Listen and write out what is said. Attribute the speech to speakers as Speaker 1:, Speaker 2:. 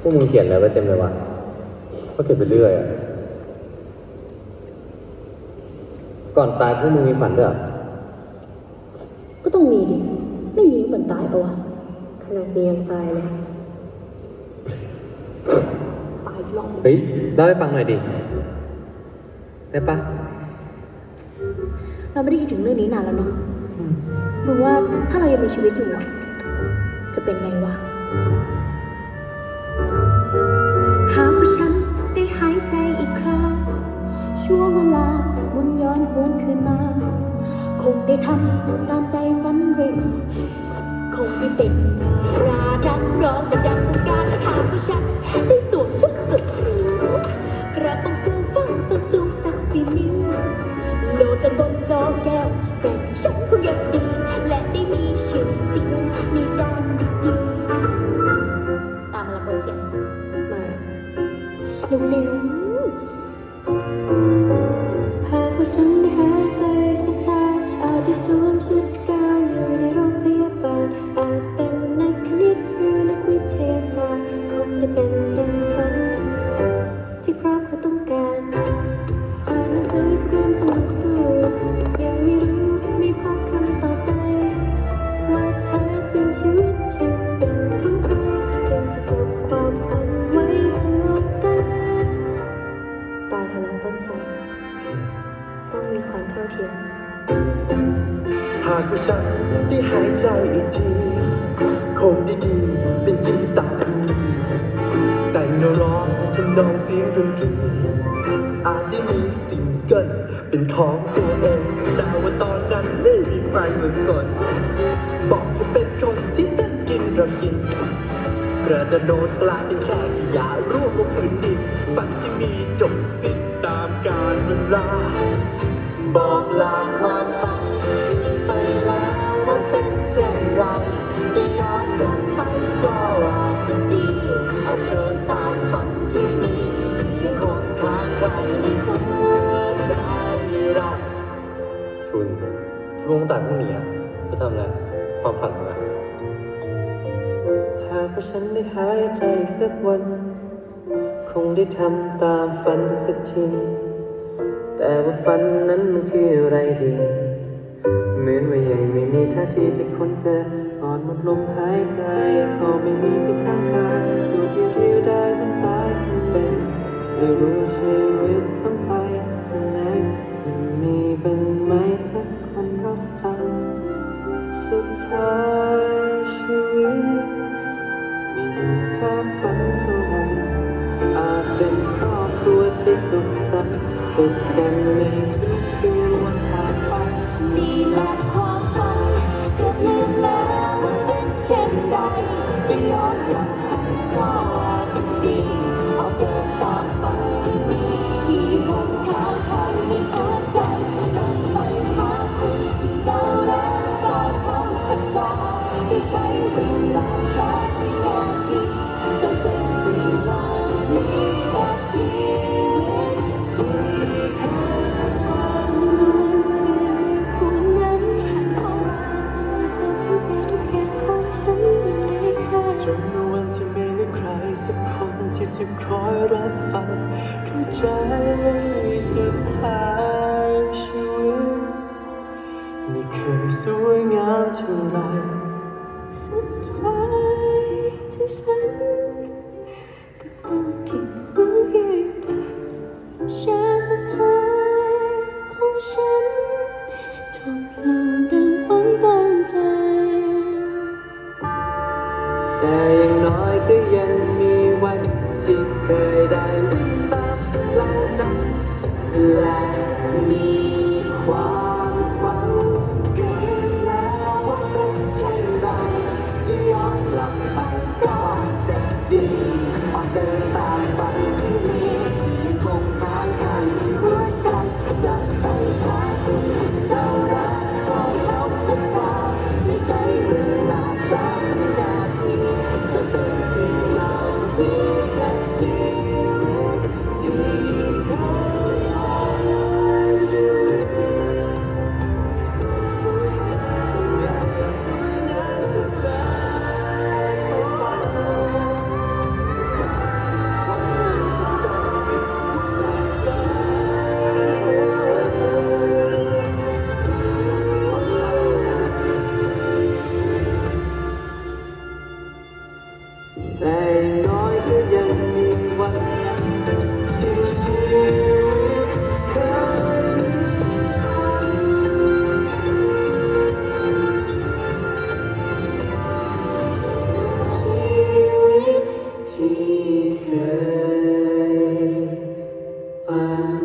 Speaker 1: พวกมึงเขียนอะไรไว้เต็มเลยวะก็เขียนไปเรื่อยอะก่อนตายพวกมึงมีฝันด้วยเหรอ
Speaker 2: ก็ต้องมีดิ ไม่มีก็เหมือนตายปะวะ ขนาดนี้ยังตายเลย ตายอีกรอบหนึ่ง
Speaker 1: เฮ้ยเล่าให้ฟังหน่อยดิ ได้ปะ
Speaker 2: เราไม่ได้คิดถึงเรื่องนี้นานแล้วเนาะมึงว่าถ้าเรายังมีชีวิตอยู่อะจะเป็นไงวะ ช่วงเวลาหมุนย้อนหวนคืนมา คงได้ทำตามใจฝันเรื่อยมาคงได้เป็นดรานักร้องดังการหากว่าฉันได้สวมชุดสุดหรูกระโปรงฟูฟังส้นสูงสักสีนิ้วโหลดกันบนจอแก้วแฟนฉันคงยังดีและได้มีชื่อเสียงในด้านดีตามละเปอร์เสียงมาเร็วๆ สังคมต้องมีความเท่าเทียม
Speaker 3: หากว่าฉันได้หายใจอีกที คงได้ดีเป็นจริงตามทีแต่งเนื้อร้องทำนองเสียงดนตรีอาจได้มีซิงเกิลเป็นของตัวเองแต่ว่าตอนนั้นไม่มีใครมาสน บอกแค่เป็นคนที่เต้นกินรำกินกระโดดกลายเป็นแค่ ลา บอกลาความฝันไปแล้วว่าเป็นเช่นไรได้ย้อนกลับไปก็อาจจะดีเอาเดินตามฝันที่มีที่ยังคงค้างไว้ในหัวใจเรา
Speaker 1: ชุนถ้าพวกมึงตายพรุ่งนี้อะจะทำอะไรความฝันมึงอะ
Speaker 3: หากว่าฉันได้หายใจอีกสักวัน คงได้ทำตามฝันสักที แต่ว่าฝันนั้นมันคืออะไรดีเหมือนว่ายังไม่มีท่าทีจะค้นเจอก่อนหมดลมหายใจ ก็ไม่มีเพียงข้างกายอยู่ที่เดียวได้มันตายจำเป็นไม่รู้ชีวิตต้องไป นต์ รับฟังเข้าใจสุดท้ายชีวิตไม่เคยสวยงามเท่าไร
Speaker 2: สุดท้ายที่ฝันก็ต้องผิดหวังเรื่อยไปชาสุดท้ายของฉันจบลงดังหวังตั้งใจ
Speaker 3: แต่อย่างน้อยก็ยังมี ที่เคยได้ลุ้นตามเรานั้น
Speaker 2: และมีความ
Speaker 3: แต่น้อยก็ยังมีวันที่ชีวิตเคยชีวิตที่เคย